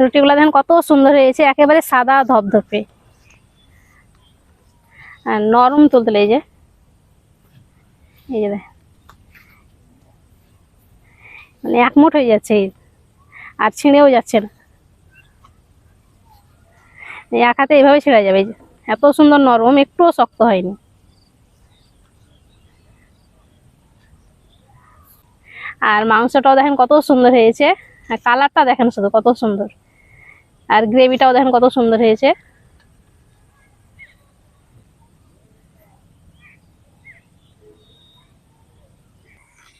রুটিগুলো দেখেন কত সুন্দর হয়েছে, একেবারে সাদা ধপধপে। নরম তুলতুলে এই যে। এই যে মানে একমুট হয়ে যাচ্ছে আর ছিঁড়েও যাচ্ছে না। এক হাতে এইভাবে ছেড়ে যাবে এত সুন্দর নরম, একটুও শক্ত হয়নি। আর মাংসটাও দেখেন কত সুন্দর হয়েছে। কালারটা দেখেন শুধু কত সুন্দর। আর গ্রেভিটাও দেখেন কত সুন্দর হয়েছে।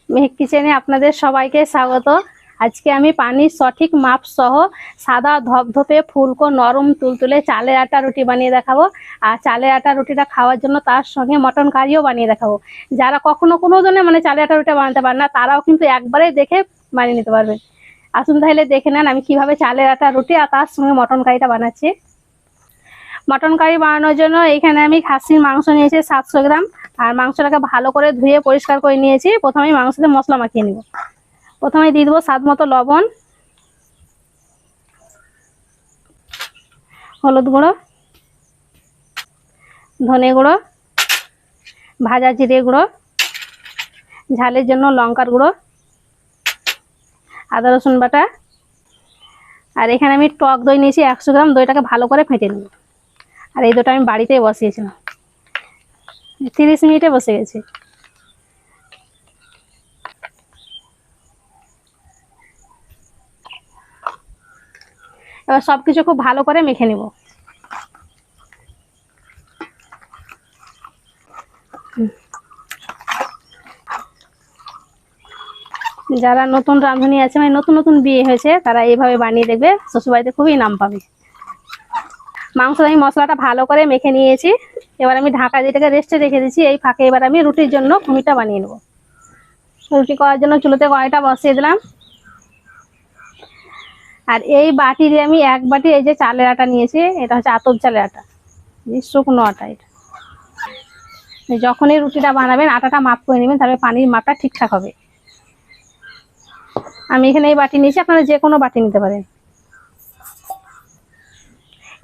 মেহেক কিচেনে আপনাদের সবাইকে স্বাগত। আজকে আমি পানির সঠিক মাপ সহ সাদা ধপধপে ফুলকো নরম তুলতুলে চালের আটা রুটি বানিয়ে দেখাবো। আর চালের আটা রুটিটা খাওয়ার জন্য তার সঙ্গে মটন কারিও বানিয়ে দেখাবো। যারা কখনো কোনো জনে মানে চালের আটা রুটি বানাতে পারে না, তারাও কিন্তু একবারে দেখে বানিয়ে নিতে পারবে আসুন তাহলে দেখে নেন আমি কীভাবে চালের আটা, রুটি আর তার সঙ্গে মটন কারিটা বানাচ্ছি। মটন কারি বানানোর জন্য এখানে আমি খাসির মাংস নিয়েছি সাতশো গ্রাম। আর মাংসটাকে ভালো করে ধুয়ে পরিষ্কার করে নিয়েছি। প্রথমেই মাংসতে মশলা মাখিয়ে নিব। প্রথমে দিয়ে দেবো স্বাদ মতো লবণ, হলুদ গুঁড়ো, ধনে গুঁড়ো, ভাজা জিরে গুঁড়ো, ঝালের জন্য লঙ্কার গুঁড়ো আদা, রসুন বাটা। আর এখানে আমি টক দই নিয়েছি একশো গ্রাম, দইটাকে ভালো করে ফেটে নেব। আর এই দুটো আমি বাড়িতেই বসিয়েছিলাম। তিরিশ মিনিটে বসে গেছি। এবার সব কিছু খুব ভালো করে মেখে নিব। যারা নতুন রাঁধুনি আছে মানে নতুন নতুন বিয়ে হয়েছে, তারা এইভাবে বানিয়ে দেখবে, শ্বশুরবাড়িতে খুবই নাম পাবে। মাংস আমি মশলাটা ভালো করে মেখে নিয়েছি। এবার আমি ঢাকা যেটাকে রেস্টে রেখে দিয়েছি, এই ফাঁকে এবার আমি রুটির জন্য খুমিটা বানিয়ে নেব। রুটি করার জন্য চুলোতে কড়াইটা বসিয়ে দিলাম। আর এই বাটি দিয়ে আমি এক বাটি এই যে চালের আটা নিয়েছি, এটা হচ্ছে আতপ চালের আটা। শুকনো আটা এটা। যখনই রুটিটা বানাবেন, আটাটা মাপ করে নেবেন, তাহলে পানির মাপটা ঠিকঠাক হবে। আমি এখানে এই বাটি নিয়েছি, আপনারা যে কোনো বাটি নিতে পারেন।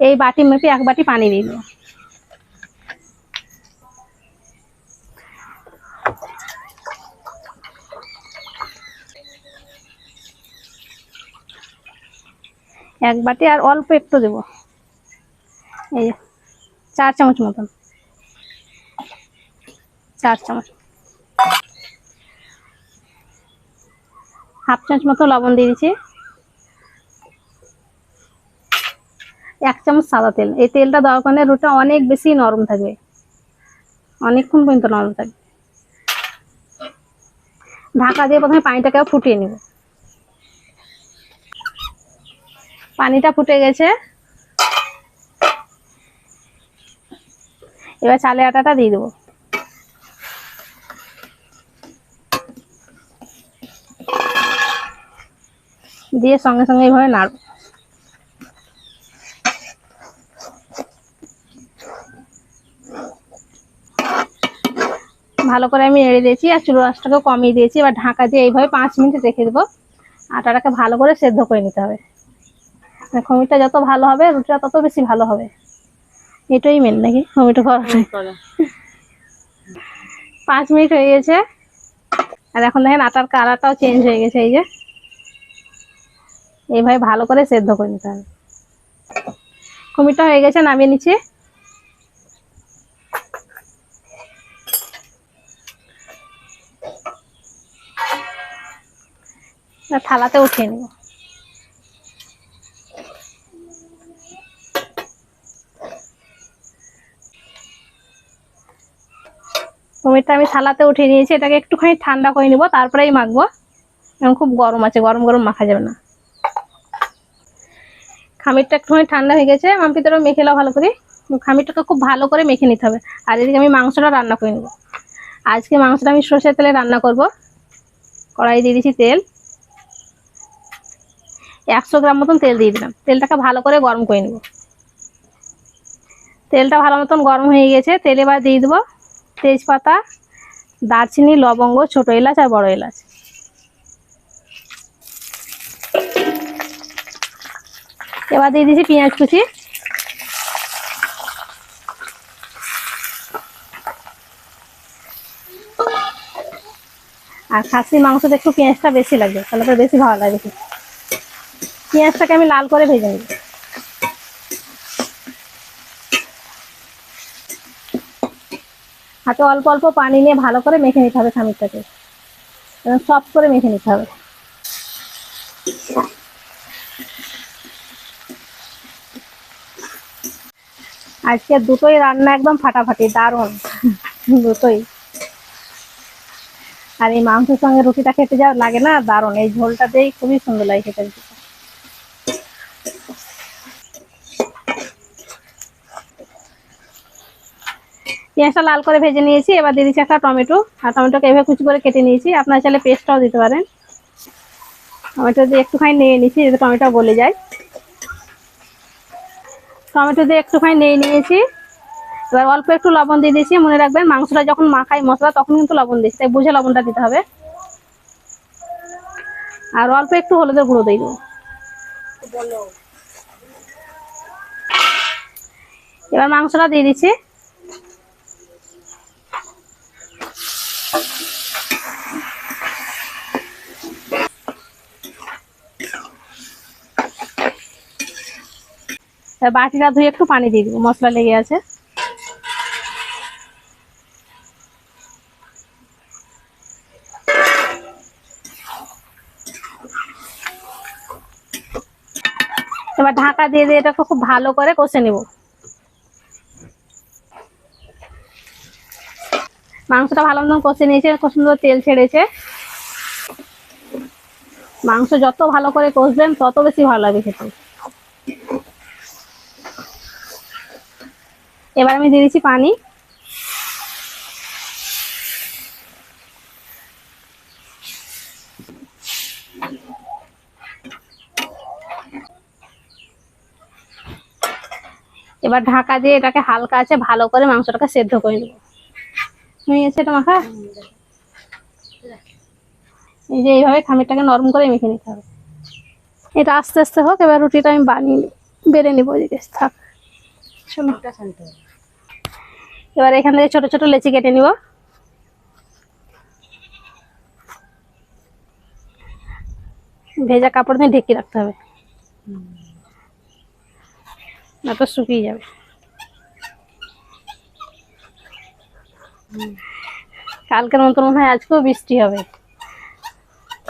এই বাটি মেপে এক বাটি পানি দেবো এক বাটি আর অল্প একটু দেব। এই চার চামচ মতন। চার চামচ। হাফ চামচ মতো লবণ দিয়ে দিচ্ছি। এক চামচ সাদা তেল। এই তেলটা দেওয়ার কারণে রুটিটা অনেক বেশি নরম থাকবে। অনেকক্ষণ পর্যন্ত নরম থাকবে। ঢাকা দিয়ে প্রথমে পানিটাকে ফুটিয়ে নেব। পানিটা ফুটে গেছে। এবার চালের আটাটা দিয়ে দেবো। দিয়ে সঙ্গে সঙ্গে এইভাবে নাড়ব। ভালো করে আমি নেড়ে দিয়েছি আর চুলো আঁচটাকেও কমিয়ে দিয়েছি। এবার ঢাকা দিয়ে এইভাবে পাঁচ মিনিট রেখে দেবো। আটাটাকে ভালো করে সেদ্ধ করে নিতে হবে। মানে খমিটা যত ভালো হবে রুটিটা তত বেশি ভালো হবে। এটাই মেন নাকি? খমিটা করাটা পাঁচ মিনিট হয়ে গেছে। আর এখন দেখেন আটার কালারটাও চেঞ্জ হয়ে গেছে এই যে। এইভাবে ভালো করে সেদ্ধ করে নিতে হবে। কুমিরটা হয়ে গেছে, নামিয়ে নিচ্ছি। থালাতে উঠিয়ে নেব। কুমিরটা আমি থালাতে উঠিয়ে নিয়েছি, এটাকে একটুখানি ঠান্ডা করে নিব, তারপরেই মাখবো। এখন খুব গরম আছে, গরম গরম মাখা যাবে না। খামিরটা একটুখানি ঠান্ডা হয়ে গেছে। মাম্পি তোরা মেখে নাও ভালো করে। খামিরটাকে খুব ভালো করে মেখে নিতে হবে। আর এদিকে আমি মাংসটা রান্না করে নেব। আজকে মাংসটা আমি সর্ষের তেলে রান্না করব। কড়াই দিয়ে দিয়েছি তেল। একশো গ্রাম মতন তেল দিয়ে দিলাম। তেলটাকে ভালো করে গরম করে নেব। তেলটা ভালো মতন গরম হয়ে গেছে। তেল এবার দিয়ে দেবো তেজপাতা, দারচিনি, লবঙ্গ, ছোটো এলাচ আর বড় এলাচ। এবার দিয়ে দিয়েছি পেঁয়াজ কুচি। আর খাসির মাংসতে একটু পেঁয়াজটা বেশি লাগবে তাহলে তো বেশি ভালো লাগে পেঁয়াজটাকে আমি লাল করে ভেজে নিই হাতে অল্প অল্প পানি নিয়ে ভালো করে মেখে নিতে হবে খামিরটাকে সফট করে মেখে নিতে হবে। আজকে দুটোই রান্না একদম ফাটাফাটি, দারুণ। দুটোই। আর এই মাংসের সঙ্গে রুটিটা খেতে যা লাগে না, দারুণ। এই ঝোলটা দিয়েই খুবই সুন্দর লাগে খেতে। পেঁয়াজটা লাল করে ভেজে নিয়েছি, এবার দিয়ে দিচ্ছি একটা টমেটো। আর টমেটোকে এভাবে কুচি করে কেটে নিয়েছি। আপনার চাইলে পেস্টটাও দিতে পারেন। টমেটো দিয়ে একটুখানি নিয়ে নিয়েছি যাতে টমেটো গলে যায়। টমেটো দিয়ে একটুখানি নিয়ে নিয়েছি। এবার অল্প একটু লবণ দিয়ে দিয়েছি। মনে রাখবেন মাংসটা যখন মাখাই মশলা, তখন কিন্তু লবণ দিচ্ছি তাই বুঝে লবণটা দিতে হবে। আর অল্প একটু হলুদের গুঁড়ো দিয়ে দেবো। এবার মাংসটা দিয়ে দিচ্ছি। বাটিটা ধুয়ে একটু পানি দিয়ে দিব, মশলা লেগে আছে। এবার ঢাকা দিয়ে দিয়ে এটাকে খুব ভালো করে কষে নিব। মাংসটা ভালো মতন কষে নিয়েছে, খুব সুন্দর তেল ছেড়েছে। মাংস যত ভালো করে কষবেন, তত বেশি ভালো লাগে খেতে। এবার আমি দিয়ে দিচ্ছি পানি। এবার ঢাকা দিয়ে এটাকে হালকা আছে, ভালো করে মাংসটাকে সেদ্ধ করে নেব। হয়ে গেছে এটা মাখা? এই যে এইভাবে খামিরটাকে নরম করে মেখে নিতে হবে। এটা আস্তে আস্তে হোক, এবার রুটিটা আমি বানিয়ে বেড়ে নিবো, ওইদিকে থাক। চলো। এবার এখান থেকে ছোট ছোট লেচি কেটে নিব। ভেজা কাপড় দিয়ে ঢেকে রাখতে হবে। না তো শুকিয়ে যাবে। কালকের মতন মনে হয় আজকেও বৃষ্টি হবে।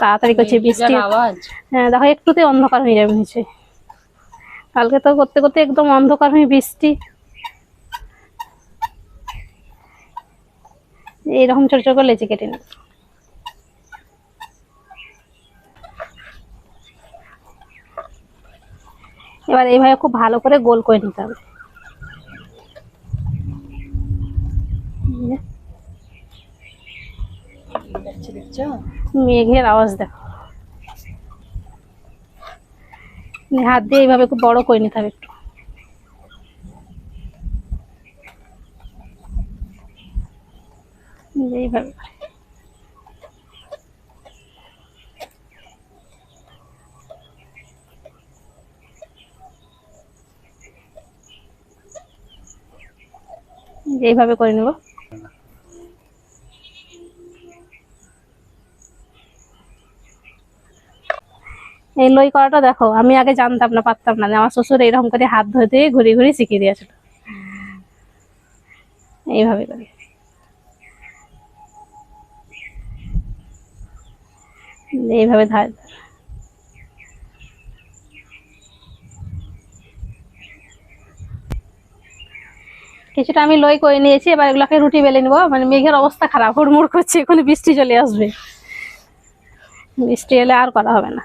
তাড়াতাড়ি করছে বৃষ্টি। আওয়াজ। হ্যাঁ দেখো একটুতে অন্ধকার হয়ে যাবে নিচে। কালকে তো করতে করতে একদম অন্ধকার হয়ে বৃষ্টি। এইরকম ছোট ছোট করে লেচি কেটে নেব। এবার এইভাবে খুব ভালো করে গোল করে নিতে হবে। মেঘের আওয়াজ দেখো নিয়ে হাত দিয়ে এইভাবে খুব বড় করে নিতে হবে একটু। এইভাবে। এইভাবে করে নেব। এই লই করাটা দেখো, আমি আগে জানতাম না, পারতাম না। আমার শ্বশুর এরকম করে হাত ধুয়ে ঘুরে ঘুরে শিখিয়ে দিয়েছিল। এইভাবে করে। এইভাবে ধার কিছুটা আমি লই করে নিয়েছি, এবার এগুলোকে রুটি বেলে নিবো। মানে মেঘের অবস্থা খারাপ, হুড়মুড় করছে এখন বৃষ্টি চলে আসবে। বৃষ্টি এলে আর করা হবে না।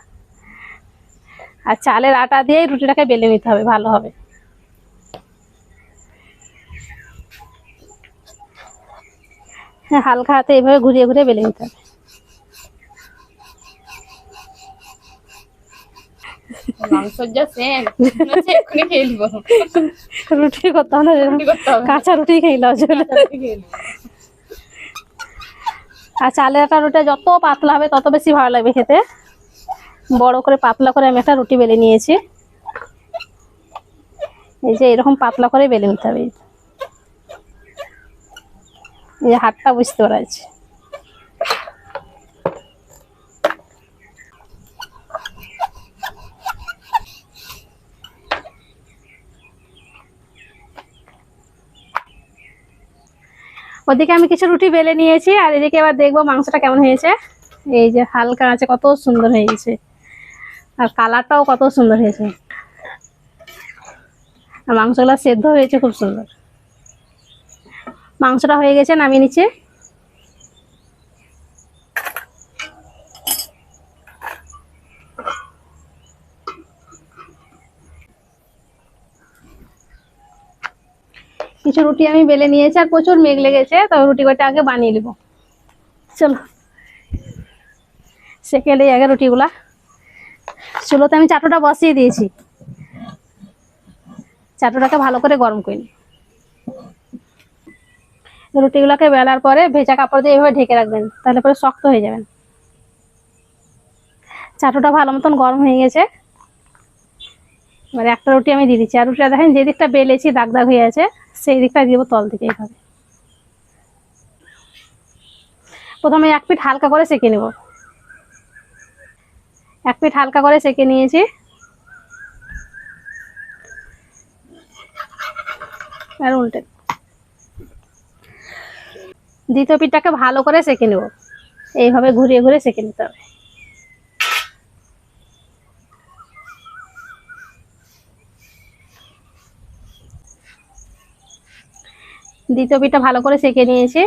আর চালের আটা দিয়ে রুটিটাকে বেলে নিতে হবে ভালো হবে। হালকা হাতে এইভাবে ঘুরিয়ে ঘুরিয়ে বেলে নিতে হবে। রুটি না কাঁচা রুটি খেয়ে নাও। আর চালের আটা রুটি যত পাতলা হবে তত বেশি ভালো লাগবে খেতে। বড় করে পাতলা করে আমি একটা রুটি বেলে নিয়েছি। এই যে এরকম পাতলা করে বেলে নিতে হবে। এই যে। হাতটা বুঝতে পারা ওদিকে আমি কিছু রুটি বেলে নিয়েছি, আর এদিকে এবার দেখব মাংসটা কেমন হয়েছে। এই যে হালকা আছে, কত সুন্দর হয়েছে। আর কালারটাও কত সুন্দর হয়েছে। আর মাংসগুলো সেদ্ধ হয়েছে খুব সুন্দর। মাংসটা হয়ে গেছে নামিয়ে নিচ্ছে। কিছু রুটি আমি বেলে নিয়েছি আর প্রচুর মেঘ লেগেছে, তো রুটি কটা আগে বানিয়ে নেব। চলো, সেকেলে আগে রুটিগুলা। চুলোতে আমি চাটুটা বসিয়ে দিয়েছি। চাটুটাকে ভালো করে গরম করে নিই রুটিগুলোকে বেলার পরে ভেজা কাপড় দিয়ে এভাবে ঢেকে রাখবেন, তাহলে পরে শক্ত হয়ে যাবেন। চাটুটা ভালো মতন গরম হয়ে গেছে। এবার একটা রুটি আমি দিয়ে দিচ্ছি। আর রুটিটা দেখেন, যে দিকটা বেলেছি, দাগ দাগ হয়ে আছে, সেই দিকটা দিব তল থেকে এইভাবে। প্রথমে এক পিঠ হালকা করে সেঁকে নেব। এক পিঠ হালকা করে সেঁকে নিয়েছি। আর উল্টে। দ্বিতীয় পিঠটাকে ভালো করে সেঁকে নেব। এইভাবে ঘুরিয়ে ঘুরে সেঁকে নিতে হবে। দ্বিতীয় পিঠটা ভালো করে সেঁকে নিয়েছি।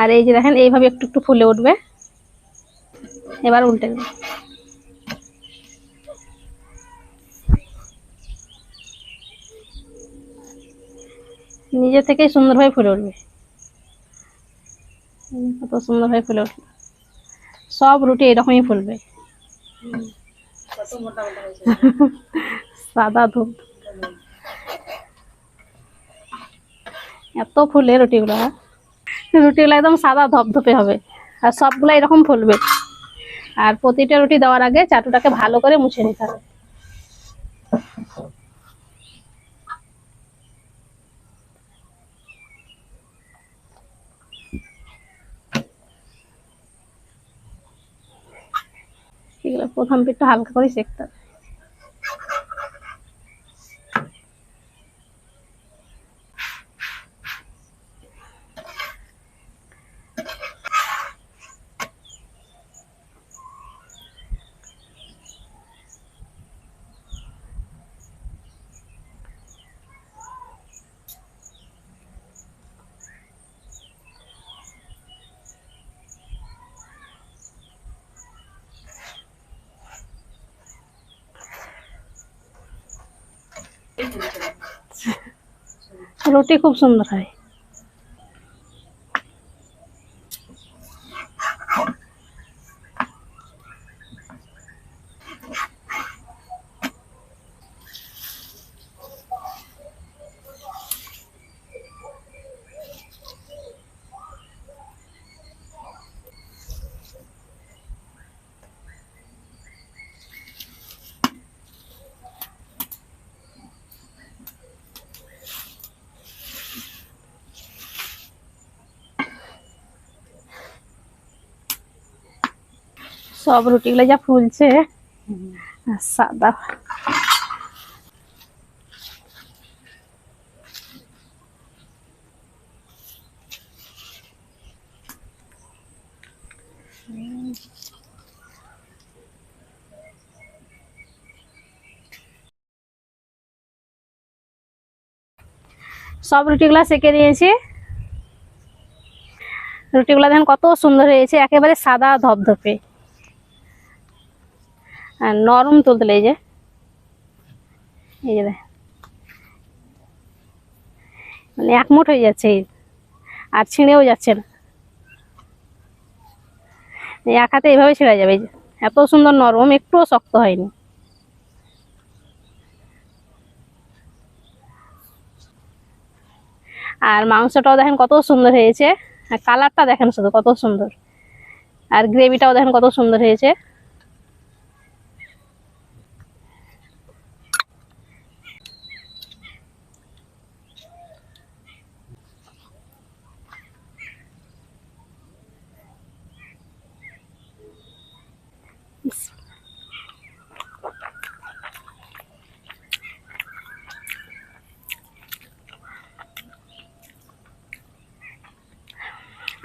আর এই যে দেখেন, এইভাবে একটু একটু ফুলে উঠবে। এবার উল্টে দেবো। নিজে থেকেই সুন্দরভাবে ফুলে উঠবে। কত সুন্দরভাবে ফুলে উঠবে সব রুটি এরকমই ফুলবে। সাদা ধূপ। এত ফুলে রুটিগুলো? রুটিগুলো একদম সাদা ধপধপে হবে। আর সবগুলো এরকম ফুলবে। আর প্রতিটা রুটি দেওয়ার আগে চাটুটাকে ভালো করে মুছে নিতে হবে। এগুলো প্রথম পিঠটা হালকা করে সেঁকতে হবে। রুটি খুব সুন্দর হয় সব রুটিগুলো যা ফুলছে। সাদা সব রুটিগুলো সেকে নিয়েছি। রুটিগুলো দেখেন কত সুন্দর হয়েছে, একেবারে সাদা ধপধপে। আর নরম তুলতুলে এই যে। এই যে। মানে একমুঠ হয়ে যাচ্ছে আর ছিঁড়েও যাচ্ছে না। এক হাতে এইভাবে ছেড়ে যাবে এত সুন্দর নরম, একটুও শক্ত হয়নি। আর মাংসটাও দেখেন কত সুন্দর হয়েছে। আর কালারটা দেখেন শুধু কত সুন্দর। আর গ্রেভিটাও দেখেন কত সুন্দর হয়েছে।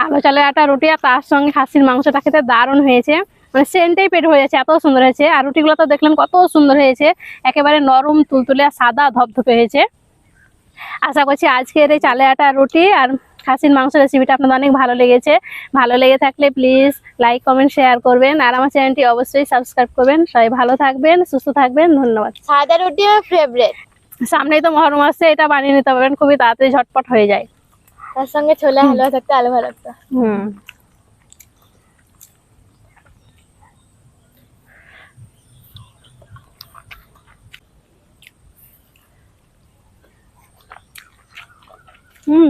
আলো চালের আটা, রুটি আর তার সঙ্গে খাসির মাংসটা খেতে দারুণ হয়েছে। মানে সেন্টেই পেট হয়ে যাচ্ছে, এত সুন্দর হয়েছে। আর রুটিগুলো তো দেখলেন কত সুন্দর হয়েছে। একেবারে নরম, তুলতুলে আর সাদা, ধপধপে হয়েছে। আশা করছি আজকের এই চালে আটা রুটি আর খাসির মাংস রেসিপিটা আপনাদের অনেক ভালো লেগেছে। ভালো লেগে থাকলে প্লিজ লাইক কমেন্ট শেয়ার করবেন। আর আমার চ্যানেলটি অবশ্যই সাবস্ক্রাইব করবেন। সবাই ভালো থাকবেন সুস্থ থাকবেন। ধন্যবাদ। সাদা রুটি আমার ফেভারিট সামনেই তো মহরম আসছে এটা বানিয়ে নিতে পারবেন। খুবই তাড়াতাড়ি ঝটপট হয়ে যায়। তার সঙ্গে ছোলা হালুয়া থাকতে আলু ভালো লাগতো। হুম। হুম